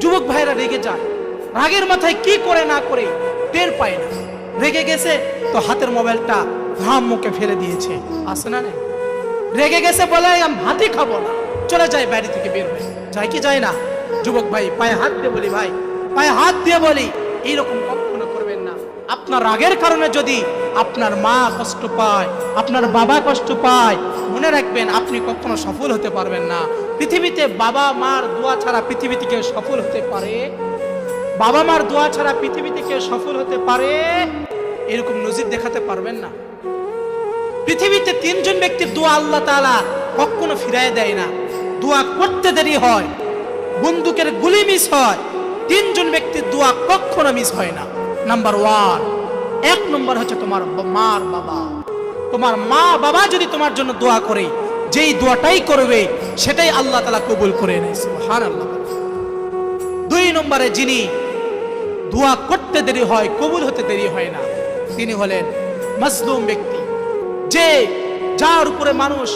যুবক ভাইরা রেগে যায়। রাগের মাথায় কি করে না করে টের পায় না। রেগে গেছে তো হাতের মোবাইলটা ঘাম মুখে ফেলে দিয়েছে। আসে না রেগে গেছে বলে আমি হাতে খাব না। চলে যায় বাড়ি থেকে বের হয়ে। যায় কি যায় না? যুবক ভাই, পায়ে হাত দিয়ে বলি, ভাই, পায়ে হাত দিয়ে বলি, এইরকম আপনার রাগের কারণে যদি আপনার মা কষ্ট পায়, আপনার বাবা কষ্ট পায়, মনে রাখবেন আপনি কখনো সফল হতে পারবেন না। পৃথিবীতে বাবা মার দোয়া ছাড়া পৃথিবী থেকে সফল হতে পারে? বাবা মার দোয়া ছাড়া পৃথিবী থেকে সফল হতে পারে? এরকম নজির দেখাতে পারবেন না। পৃথিবীতে তিনজন ব্যক্তির দোয়া আল্লাহ তাআলা কখনো ফিরায় দেয় না। দোয়া করতে দেরি হয়, বন্দুকের গুলি মিস হয়। তিনজন ব্যক্তির দোয়া কখনো মিস হয় না। নাম্বার ওয়ান এক নম্বর হচ্ছে তোমার মার বাবা। তোমার মা বাবা যদি তোমার জন্য দোয়া করে, যেই দোয়াটাই করবে, সেটাই আল্লাহ তালা কবুল করে নেয়, সুবহানাল্লাহ। দুই নম্বরে যিনি দোয়া করতে দেরি হয়, কবুল হতে দেরি হয় না, তিনি হলেন মাজলুম ব্যক্তি। যে যার উপরে মানুষ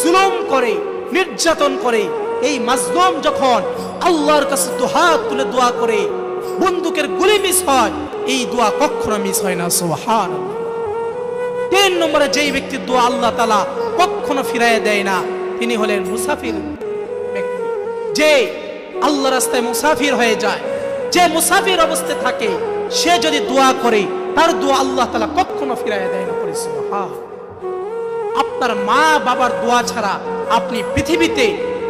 জুলুম করে, নির্যাতন করে, এই মাজলুম যখন আল্লাহর কাছে দুহাত তুলে দোয়া করে বন্দুকের গুলি মিস হয়, এই দোয়া কখনো মিস হয় না সুবহান তিন নম্বরে যেই ব্যক্তির দোয়া আল্লাহ তালা কখনো ফিরাইয়া দেয় না, তিনি হলেন মুসাফির যে আল্লাহ রাস্তায় মুসাফির হয়ে যায়, যে মুসাফির অবস্থায় থাকে, সে যদি দোয়া করে, তার দোয়া আল্লাহ তালা কখনো ফিরাইয়া দেয় না আপনার মা বাবার দোয়া ছাড়া আপনি পৃথিবীতে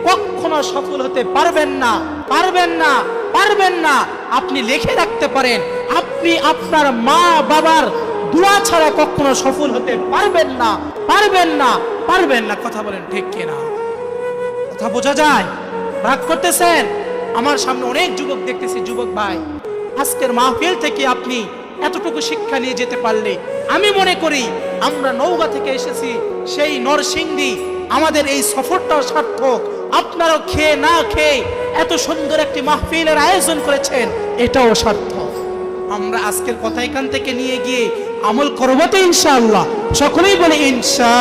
কখনো সফল হতে পারবেন না। পারবেন না পারবেন না। আপনি লিখে রাখতে পারেন, আপনি আপনার মা বাবার দোয়া ছাড়া কখনো সফল হতে পারবেন না পারবেন না পারবেন না। কথা বলেন ঠিক কিনা? কথা বোঝা যায়? রাগ করতেছেন? আমার সামনে অনেক যুবক দেখতেছি, যুবক ভাই। আজকের মাহফিল থেকে আপনি এতটুকু শিক্ষা নিয়ে যেতে পারলে, আমি মনে করি আমরা নৌকা থেকে এসেছি, সেই নরসিংদী, আমাদের এই সফরটাও সার্থক। আপনারও খেয়ে না খেয়ে এত সুন্দর একটি মাহফিলের আয়োজন করেছেন, এটাও সার্থক। আমরা আজকের কথা এখান থেকে নিয়ে গিয়ে আমল করব তো ইনশাআল্লাহ। সকলেই বলে ইনশা